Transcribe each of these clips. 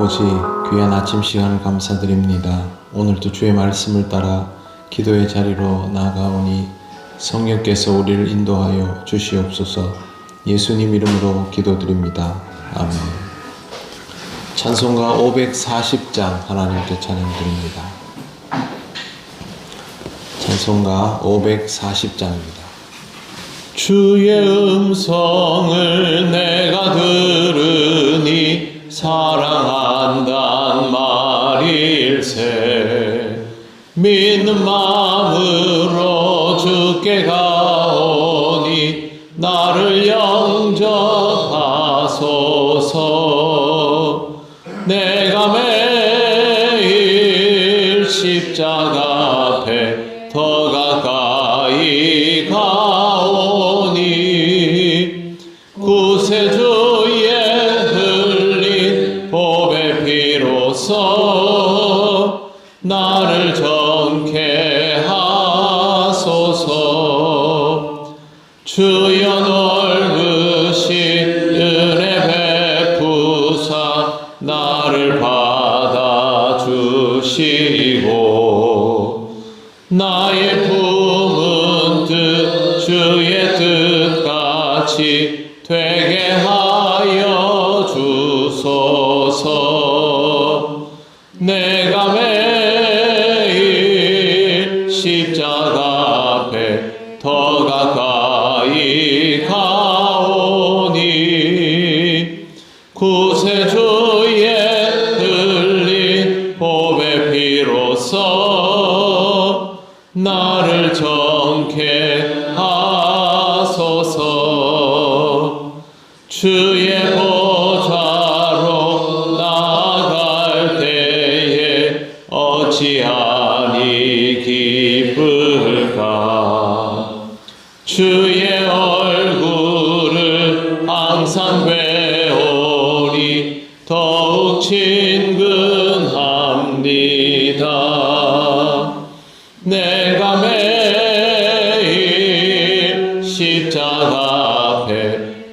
아버지, 귀한 아침 시간을 감사드립니다. 오늘도 주의 말씀을 따라 기도의 자리로 나아가오니 성령께서 우리를 인도하여 주시옵소서 예수님 이름으로 기도드립니다. 아멘. 찬송가 540장 하나님께 찬양드립니다. 찬송가 540장입니다. 주의 음성을 내가 들으니 사랑한단 말일세. 믿는 마음으로 주께 가오니 나를 영접하소서. 내 하소서. 주여 넓으신 은혜 베푸사 나를 받아주시고 나의 품은 뜻 주의 뜻같이 되게 하여 주소서. 내가 매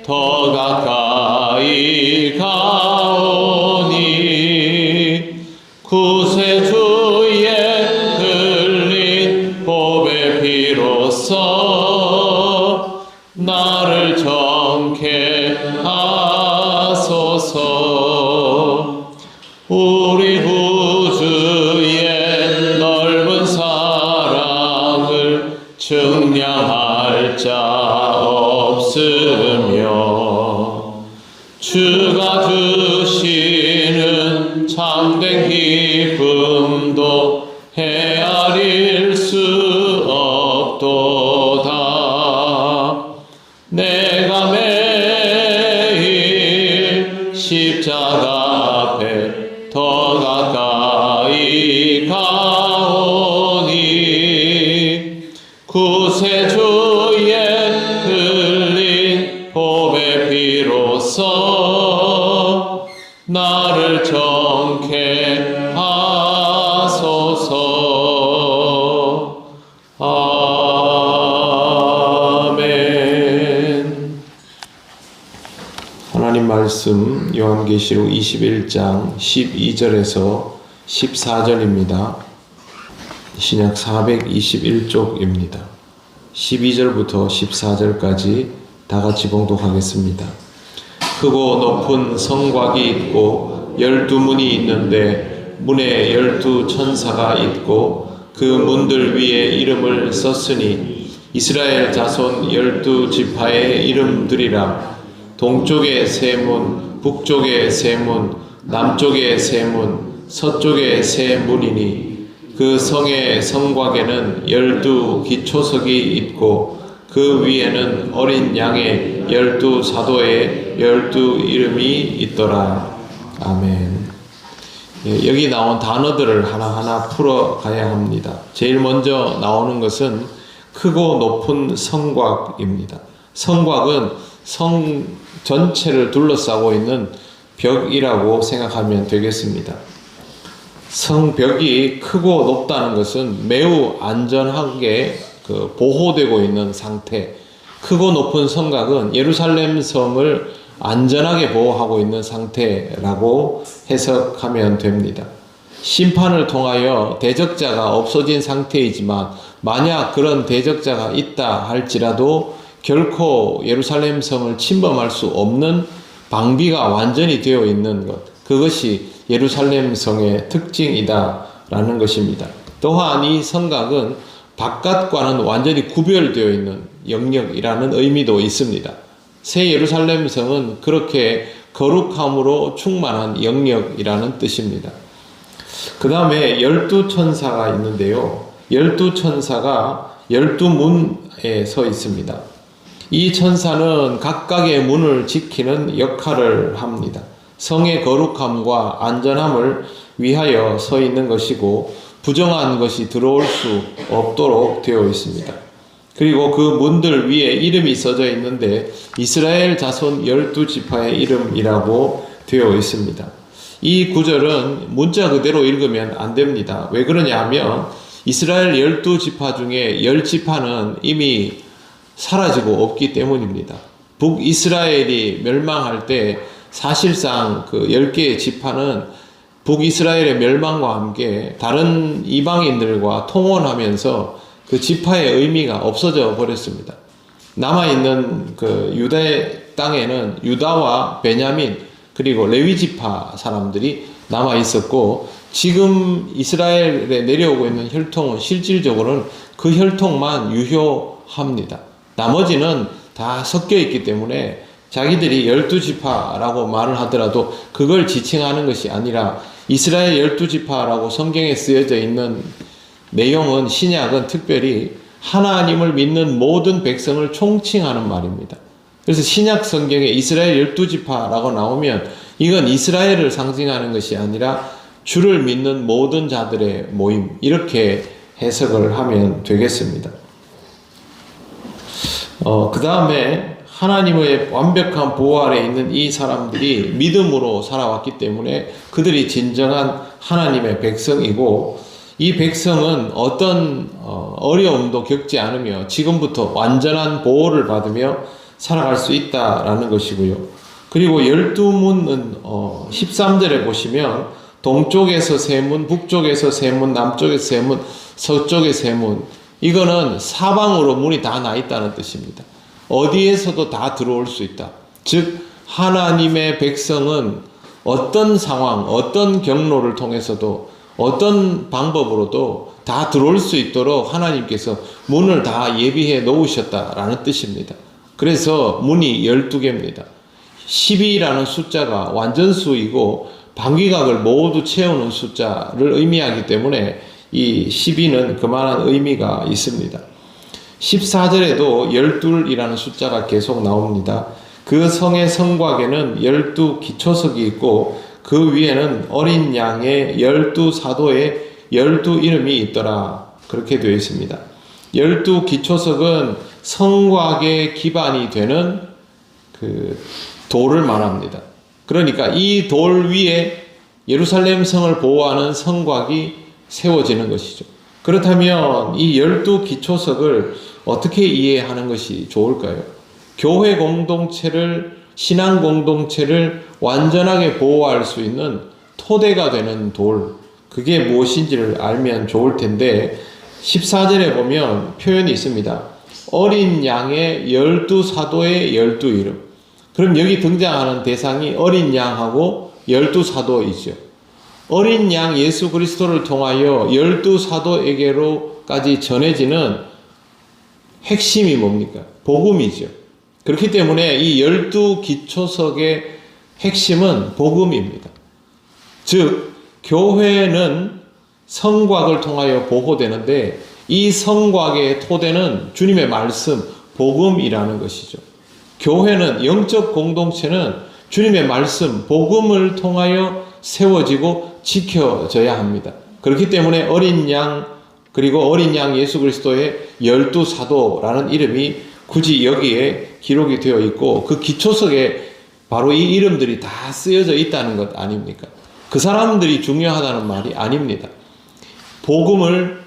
앞에 증량할 자 없으며 주가 주시는 참된 기쁨도 헤아릴 수 없도다. 내가 매일 십자가 앞에 더 가까이 가오니 구세주의 흘린 보배 피로써 나를 정케 하소서 아멘 하나님 말씀 요한계시록 21장 12절에서 14절입니다. 신약 421쪽입니다. 12절부터 14절까지 다 같이 봉독하겠습니다. 크고 높은 성곽이 있고 열두 문이 있는데 문에 열두 천사가 있고 그 문들 위에 이름을 썼으니 이스라엘 자손 열두 지파의 이름들이라 동쪽의 세 문, 북쪽의 세 문, 남쪽의 세 문, 서쪽의 세 문이니 그 성의 성곽에는 열두 기초석이 있고 그 위에는 어린 양의 열두 사도의 열두 이름이 있더라. 아멘. 예, 여기 나온 단어들을 하나하나 풀어가야 합니다. 제일 먼저 나오는 것은 크고 높은 성곽입니다. 성곽은 성 전체를 둘러싸고 있는 벽이라고 생각하면 되겠습니다. 성벽이 크고 높다는 것은 매우 안전하게 그 보호되고 있는 상태. 크고 높은 성곽은 예루살렘 성을 안전하게 보호하고 있는 상태라고 해석하면 됩니다. 심판을 통하여 대적자가 없어진 상태이지만 만약 그런 대적자가 있다 할지라도 결코 예루살렘 성을 침범할 수 없는 방비가 완전히 되어 있는 것. 그것이 예루살렘 성의 특징이다라는 것입니다. 또한 이 성곽은 바깥과는 완전히 구별되어 있는 영역이라는 의미도 있습니다. 새 예루살렘 성은 그렇게 거룩함으로 충만한 영역이라는 뜻입니다. 그 다음에 열두 천사가 있는데요. 열두 천사가 열두 문에 서 있습니다. 이 천사는 각각의 문을 지키는 역할을 합니다. 성의 거룩함과 안전함을 위하여 서 있는 것이고 부정한 것이 들어올 수 없도록 되어 있습니다. 그리고 그 문들 위에 이름이 써져 있는데 이스라엘 자손 열두 지파의 이름이라고 되어 있습니다. 이 구절은 문자 그대로 읽으면 안 됩니다. 왜 그러냐 하면 이스라엘 열두 지파 중에 열 지파는 이미 사라지고 없기 때문입니다. 북이스라엘이 멸망할 때 사실상 그 10개의 지파는 북이스라엘의 멸망과 함께 다른 이방인들과 통혼하면서 그 지파의 의미가 없어져 버렸습니다. 남아있는 그 유다의 땅에는 유다와 베냐민 그리고 레위 지파 사람들이 남아 있었고 지금 이스라엘에 내려오고 있는 혈통은 실질적으로는 그 혈통만 유효합니다. 나머지는 다 섞여 있기 때문에 자기들이 열두 지파라고 말을 하더라도 그걸 지칭하는 것이 아니라 이스라엘 열두 지파라고 성경에 쓰여져 있는 내용은 신약은 특별히 하나님을 믿는 모든 백성을 총칭하는 말입니다. 그래서 신약 성경에 이스라엘 열두 지파라고 나오면 이건 이스라엘을 상징하는 것이 아니라 주를 믿는 모든 자들의 모임 이렇게 해석을 하면 되겠습니다. 어, 그 다음에 하나님의 완벽한 보호 아래 있는 이 사람들이 믿음으로 살아왔기 때문에 그들이 진정한 하나님의 백성이고 이 백성은 어떤 어, 어려움도 겪지 않으며 지금부터 완전한 보호를 받으며 살아갈 수 있다라는 것이고요. 그리고 열두 문은 어, 13절에 보시면 동쪽에서 세 문, 북쪽에서 세 문, 남쪽에서 세 문, 서쪽에 세 문. 이거는 사방으로 문이 다 나 있다는 뜻입니다. 어디에서도 다 들어올 수 있다. 즉 하나님의 백성은 어떤 상황, 어떤 경로를 통해서도 어떤 방법으로도 다 들어올 수 있도록 하나님께서 문을 다 예비해 놓으셨다라는 뜻입니다. 그래서 문이 12개입니다. 12라는 숫자가 완전수이고 방귀각을 모두 채우는 숫자를 의미하기 때문에 이 12는 그만한 의미가 있습니다. 14절에도 12이라는 숫자가 계속 나옵니다. 그 성의 성곽에는 12 기초석이 있고 그 위에는 어린 양의 12 사도의 12 이름이 있더라. 그렇게 되어 있습니다. 12 기초석은 성곽의 기반이 되는 그 돌을 말합니다. 그러니까 이 돌 위에 예루살렘 성을 보호하는 성곽이 세워지는 것이죠. 그렇다면 이 열두 기초석을 어떻게 이해하는 것이 좋을까요? 교회 공동체를, 신앙 공동체를 완전하게 보호할 수 있는 토대가 되는 돌, 그게 무엇인지를 알면 좋을 텐데, 14절에 보면 표현이 있습니다. 어린 양의 열두 사도의 열두 이름. 그럼 여기 등장하는 대상이 어린 양하고 열두 사도이죠. 어린 양 예수 그리스도를 통하여 열두 사도에게로까지 전해지는 핵심이 뭡니까? 복음이죠. 그렇기 때문에 이 열두 기초석의 핵심은 복음입니다. 즉, 교회는 성곽을 통하여 보호되는데 이 성곽의 토대는 주님의 말씀, 복음이라는 것이죠. 교회는 영적 공동체는 주님의 말씀, 복음을 통하여 세워지고 지켜져야 합니다. 그렇기 때문에 어린 양, 그리고 어린 양 예수 그리스도의 열두 사도라는 이름이 굳이 여기에 기록이 되어 있고 그 기초석에 바로 이 이름들이 다 쓰여져 있다는 것 아닙니까? 그 사람들이 중요하다는 말이 아닙니다. 복음을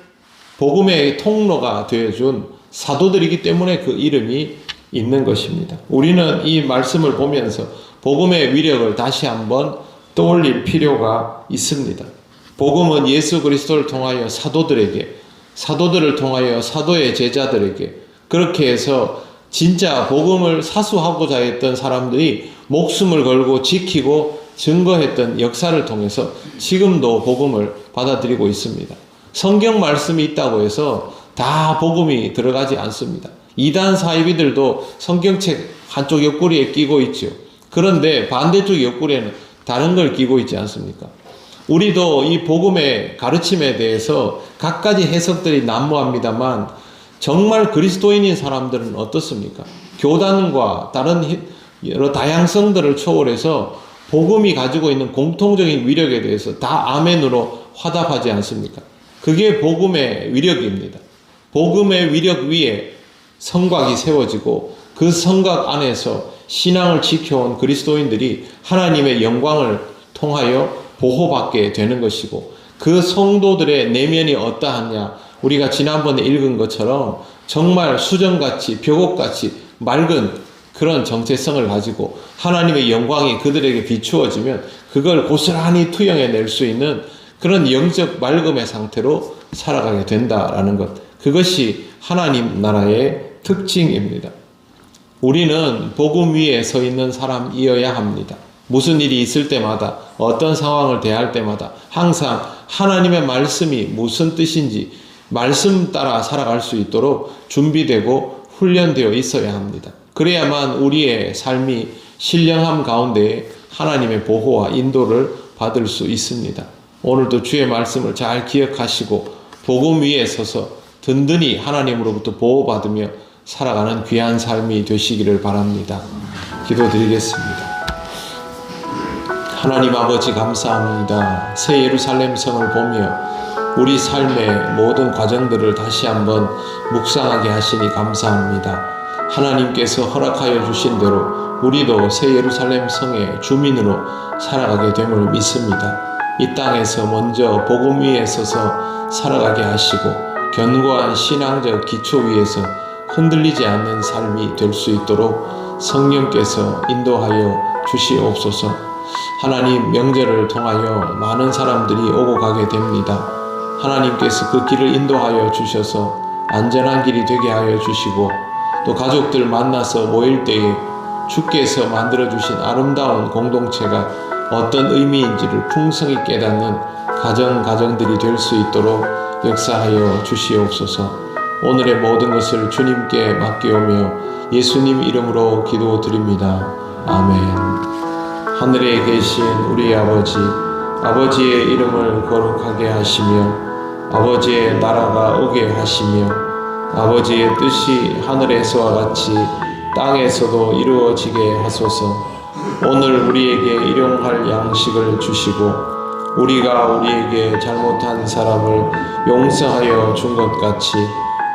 복음의 통로가 되어준 사도들이기 때문에 그 이름이 있는 것입니다. 우리는 이 말씀을 보면서 복음의 위력을 다시 한번 떠올릴 필요가 있습니다. 복음은 예수 그리스도를 통하여 사도들에게, 사도들을 통하여 사도의 제자들에게 그렇게 해서 진짜 복음을 사수하고자 했던 사람들이 목숨을 걸고 지키고 증거했던 역사를 통해서 지금도 복음을 받아들이고 있습니다. 성경 말씀이 있다고 해서 다 복음이 들어가지 않습니다. 이단 사이비들도 성경책 한쪽 옆구리에 끼고 있죠. 그런데 반대쪽 옆구리에는 다른 걸 끼고 있지 않습니까? 우리도 이 복음의 가르침에 대해서 각가지 해석들이 난무합니다만 정말 그리스도인인 사람들은 어떻습니까? 교단과 다른 여러 다양성들을 초월해서 복음이 가지고 있는 공통적인 위력에 대해서 다 아멘으로 화답하지 않습니까? 그게 복음의 위력입니다. 복음의 위력 위에 성곽이 세워지고 그 성곽 안에서 신앙을 지켜온 그리스도인들이 하나님의 영광을 통하여 보호받게 되는 것이고 그 성도들의 내면이 어떠하냐 우리가 지난번에 읽은 것처럼 정말 수정같이 벽옥같이 맑은 그런 정체성을 가지고 하나님의 영광이 그들에게 비추어지면 그걸 고스란히 투영해낼 수 있는 그런 영적 맑음의 상태로 살아가게 된다라는 것. 그것이 하나님 나라의 특징입니다. 우리는 복음 위에 서 있는 사람이어야 합니다. 무슨 일이 있을 때마다 어떤 상황을 대할 때마다 항상 하나님의 말씀이 무슨 뜻인지 말씀 따라 살아갈 수 있도록 준비되고 훈련되어 있어야 합니다. 그래야만 우리의 삶이 신령함 가운데 하나님의 보호와 인도를 받을 수 있습니다. 오늘도 주의 말씀을 잘 기억하시고 복음 위에 서서 든든히 하나님으로부터 보호받으며 살아가는 귀한 삶이 되시기를 바랍니다. 기도드리겠습니다. 하나님 아버지 감사합니다. 새 예루살렘 성을 보며 우리 삶의 모든 과정들을 다시 한번 묵상하게 하시니 감사합니다. 하나님께서 허락하여 주신 대로 우리도 새 예루살렘 성의 주민으로 살아가게 됨을 믿습니다. 이 땅에서 먼저 복음 위에 서서 살아가게 하시고 견고한 신앙적 기초 위에서 흔들리지 않는 삶이 될 수 있도록 성령께서 인도하여 주시옵소서. 하나님 명절을 통하여 많은 사람들이 오고 가게 됩니다. 하나님께서 그 길을 인도하여 주셔서 안전한 길이 되게 하여 주시고 또 가족들 만나서 모일 때에 주께서 만들어 주신 아름다운 공동체가 어떤 의미인지를 풍성히 깨닫는 가정 가정들이 될 수 있도록 역사하여 주시옵소서. 오늘의 모든 것을 주님께 맡기오며 예수님 이름으로 기도드립니다. 아멘. 하늘에 계신 우리 아버지, 아버지의 이름을 거룩하게 하시며, 아버지의 나라가 오게 하시며, 아버지의 뜻이 하늘에서와 같이 땅에서도 이루어지게 하소서. 오늘 우리에게 일용할 양식을 주시고, 우리가 우리에게 잘못한 사람을 용서하여 준 것 같이